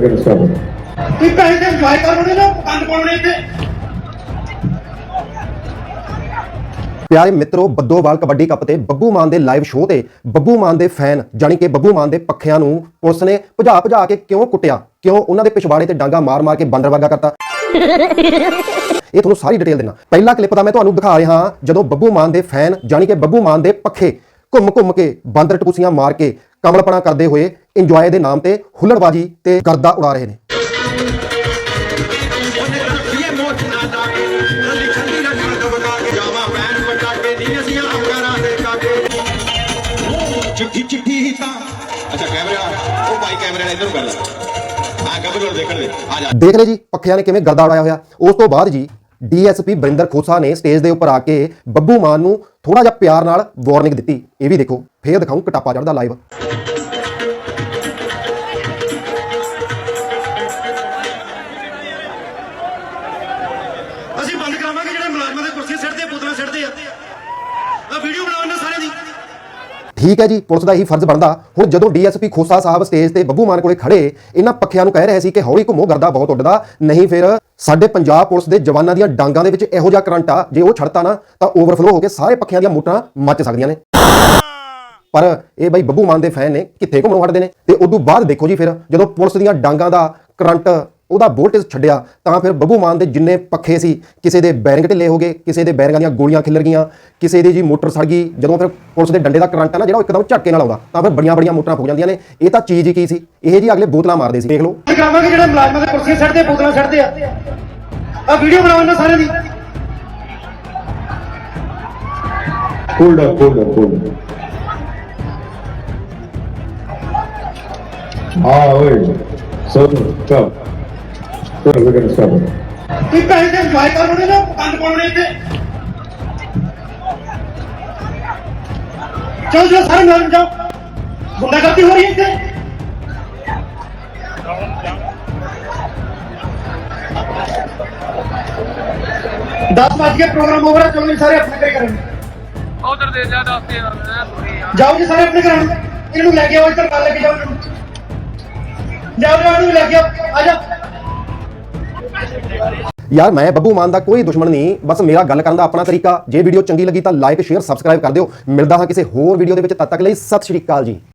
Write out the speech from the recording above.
we're going to stop it. ਤੁਸੀਂ ਤੇ enjoy ਕਰੋਗੇ ਨਾ ਕੰਨ ਪਾਉਣੇ ਤੇ ਪਿਆਰੇ ਮਿੱਤਰੋ ਬੱਦੋਵਾਲ ਕਬੱਡੀ ਕੱਪ ਤੇ ਬੱਬੂ ਮਾਨ ਦੇ ਲਾਈਵ ਸ਼ੋਅ ਤੇ ਬੱਬੂ ਮਾਨ ਦੇ ਫੈਨ ਜਾਣੀ ਕਿ ਬੱਬੂ ਮਾਨ ਦੇ ਪੱਖਿਆਂ ਨੂੰ ਪੁਲਿਸ ਨੇ ਭਜਾ ਭਜਾ ਕੇ ਕਿਉਂ ਕੁੱਟਿਆ? ਕਿਉਂ ਉਹਨਾਂ ਦੇ ਪਿਛਵਾੜੇ ਤੇ ਡਾਂਗਾ ਮਾਰ ਮਾਰ ਕੇ ਬਾਂਦਰ ਵਰਗਾ ਕਰਤਾ? ਇਹ ਤੁਹਾਨੂੰ ਸਾਰੀ ਡਿਟੇਲ ਦੇਣਾ ਪਹਿਲਾ ਕਲਿੱਪ ਤਾਂ ਮੈਂ ਤੁਹਾਨੂੰ ਦਿਖਾ ਰਿਹਾ ਹਾਂ ਜਦੋਂ ਬੱਬੂ ਮਾਨ ਦੇ ਫੈਨ ਜਾਣੀ ਕਿ ਬੱਬੂ ਮਾਨ ਦੇ ਪੱਖੇ ਘੁੰਮ ਘੁੰਮ ਕੇ ਬਾਂਦਰ ਟਪੂਸੀਆਂ ਮਾਰ ਕੇ ਕਮਲਪਣਾ ਕਰਦੇ ਹੋਏ ਇੰਜੋਏ ਦੇ ਨਾਮ ਤੇ ਹੁੱਲੜਬਾਜੀ ਤੇ ਗਰਦਾ ਉਡਾ ਰਹੇ ਨੇ। ਇਹ ਚਿੱਠੀ ਚਿੱਠੀ ਤਾਂ ਅੱਛਾ ਕੈਮਰੇ ਵਾਲਾ ਉਹ ਭਾਈ ਕੈਮਰੇ ਵਾਲਾ ਇੱਧਰ ਕਰ ਲੈ ਆ ਗੱਭਰੂ ਦੇਖਣ ਦੇ ਆ ਜਾ ਦੇਖ ਲੈ ਜੀ, ਪੱਖਿਆਂ ਨੇ ਕਿਵੇਂ ਗਰਦਾ ਉਡਾਇਆ ਹੋਇਆ। ਉਸ ਤੋਂ ਬਾਅਦ ਜੀ, ਡੀਐਸਪੀ ਬਰਿੰਦਰ ਖੋਸਾ ਨੇ ਸਟੇਜ ਦੇ ਉੱਪਰ ਆ ਕੇ ਬੱਬੂ ਮਾਨ ਨੂੰ ਥੋੜਾ ਜਿਹਾ ਪਿਆਰ ਨਾਲ ਵਾਰਨਿੰਗ ਦਿੱਤੀ। ਇਹ ਵੀ ਦੇਖੋ ਫੇਰ ਦਿਖਾਉਂ ਕਟਾਪਾ ਚੜਦਾ ਲਾਈਵ ਅਸੀਂ ਬੰਦ ਕਰਾਵਾਂਗੇ ਜਿਹੜੇ ਮੁਲਾਜ਼ਮਾਂ ਦੇ ਕੁਰਸੀਆਂ ਸਿੱਟਦੇ ਆ ਬੋਤਲਾਂ ਸਿੱਟਦੇ ਆ। ਆ ਵੀਡੀਓ ਇਹਨਾਂ ਸਾਰਿਆਂ ਦੀ। ਠੀਕ ਹੈ ਜੀ ਪੁਲਿਸ ਦਾ ਇਹੀ ਫਰਜ਼ ਬਣਦਾ। ਹੁਣ ਜਦੋਂ ਡੀਐਸਪੀ ਖੋਸਾ ਸਾਹਿਬ ਸਟੇਜ ਤੇ ਬੱਬੂ ਮਾਨ ਕੋਲੇ ਖੜੇ ਇਹਨਾਂ ਪੱਖਿਆਂ ਨੂੰ ਕਹਿ ਰਹੇ ਸੀ ਕਿ ਹੌਲੀ ਘੁੰਮੋ ਗਰਦਾ ਬਹੁਤ ਉੱਡਦਾ। ਨਹੀਂ ਫਿਰ ਸਾਡੇ ਪੰਜਾਬ ਪੁਲਿਸ ਦੇ ਜਵਾਨਾਂ ਦੀਆਂ ਡਾਂਗਾਂ ਦੇ ਵਿੱਚ ਇਹੋ ਜਿਹਾ ਕਰੰਟ ਆ, ਜੇ ਉਹ ਛੜਤਾ ਨਾ, ਤਾਂ ਓਵਰਫਲੋ ਹੋ ਕੇ ਸਾਰੇ ਪੱਖਿਆਂ ਦੀਆਂ ਮੋਟਰਾਂ ਮੱਚ ਸਕਦੀਆਂ ਨੇ। ਪਰ ਇਹ ਬਈ ਬੱਬੂ ਮਾਨ ਦੇ ਫੈਨ ਨੇ ਕਿੱਥੇ ਘੁੰਮਣੋਂ ਹਟਦੇ ਨੇ? ਤੇ ਉਦੋਂ ਬਾਅਦ ਦੇਖੋ ਜੀ ਫਿਰ, ਜਦੋਂ ਪੁਲਿਸ ਦੀਆਂ ਡਾਂਗਾਂ ਦਾ ਕਰੰਟ ਉਹਦਾ ਵੋਲਟੇਜ ਛੱਡਿਆ ਤਾਂ ਫਿਰ ਬੱਬੂ ਮਾਨ ਦੇ ਜਿੰਨੇ ਪੱਖੇ ਸੀ ਕਿਸੇ ਦੇ ਬੈਰਿੰਗ ਢਿੱਲੇ ਹੋ ਗਏ ਕਿਸੇ ਦੇ ਬੈਰਿੰਗਾਂ ਦੀਆਂ ਗੋਲੀਆਂ ਖਿੱਲਰ ਗਈਆਂ ਕਿਸੇ ਦੀ ਜੀ ਮੋਟਰ ਸੜ ਗਈ ਜਦੋਂ ਫਿਰ ਪੁਲਿਸ ਦੇ ਡੰਡੇ ਦਾ ਕਰੰਟ ਆ ਨਾ ਜਿਹੜਾ ਉਹ ਇੱਕਦਮ ਝਟਕੇ ਨਾਲ ਆਉਂਦਾ ਤਾਂ ਫਿਰ ਬੜੀਆਂ ਬੜੀਆਂ ਮੋਟਰਾਂ ਫੁੱਕ ਜਾਂਦੀਆਂ ਨੇ ਇਹ ਤਾਂ ਚੀਜ਼ ਹੀ ਕੀ ਸੀ? ਇਹ ਜੀ ਅਗਲੇ ਬੋਤਲਾਂ ਮਾਰਦੇ ਸੀ। ਦੇਖ ਲਓ। ਕਰਾਵਾਂਗੇ ਜਿਹੜੇ ਮੁਲਾਜ਼ਮਾਂ ਦੇ ਕੁਰਸੀਆਂ ਆ ਬੋਤਲਾਂ ਸਿੱਟਦੇ ਆ। ਆ ਵੀਡੀਓ ਇਹਨਾਂ ਸਾਰਿਆਂ ਦੀ। Hold up, hold up. Ah, wait. So, ਤੁਸੀਂ ਪੈਸੇ ਤੇ ਇੰਜੋਏ ਕਰੋਗੇ ਨਾ ਕੰਨ ਪਾਉਣੇ ਤੇ ਚਲੋ ਚਲੋ ਸਾਰੇ ਨਾਲ ਜਾਓ। ਗੁੰਡਾਗਰਦੀ ਹੋ ਰਹੀ ਹੈ ਇੱਥੇ। ਦਸ ਵੱਜ ਕੇ ਪ੍ਰੋਗਰਾਮ ਓਵਰ ਹੈ ਚਲੋ ਜੀ ਸਾਰੇ ਆਪਣੇ ਘਰੇ ਕਰਨ ਉਧਰ ਦੇ ਜਾ ਦੱਸ ਦੇ ਥੋੜੀ ਜਾਓ ਜੀ ਸਾਰੇ ਆਪਣੇ ਘਰਾਂ। ਨੂੰ ਇਹਨੂੰ ਲੈ ਕੇ ਆਓ ਇੱਧਰ ਨਾਲ ਲੈ ਕੇ ਜਾਓ ਇਹਨੂੰ। ਜਾਓ ਯਾਰ ਮੈਂ ਬੱਬੂ ਮਾਨ ਦਾ ਕੋਈ ਦੁਸ਼ਮਣ ਨਹੀਂ, ਬਸ ਮੇਰਾ ਗੱਲ ਕਰਨ ਦਾ ਆਪਣਾ ਤਰੀਕਾ। ਜੇ ਵੀਡੀਓ ਚੰਗੀ ਲੱਗੀ ਤਾਂ ਲਾਈਕ ਸ਼ੇਅਰ ਸਬਸਕ੍ਰਾਈਬ ਕਰ ਦਿਓ। ਮਿਲਦਾ ਹਾਂ ਕਿਸੇ ਹੋਰ ਵੀਡੀਓ ਦੇ ਵਿੱਚ, ਤਦ ਤੱਕ ਲਈ ਸਤਿ ਸ਼੍ਰੀ ਅਕਾਲ ਜੀ।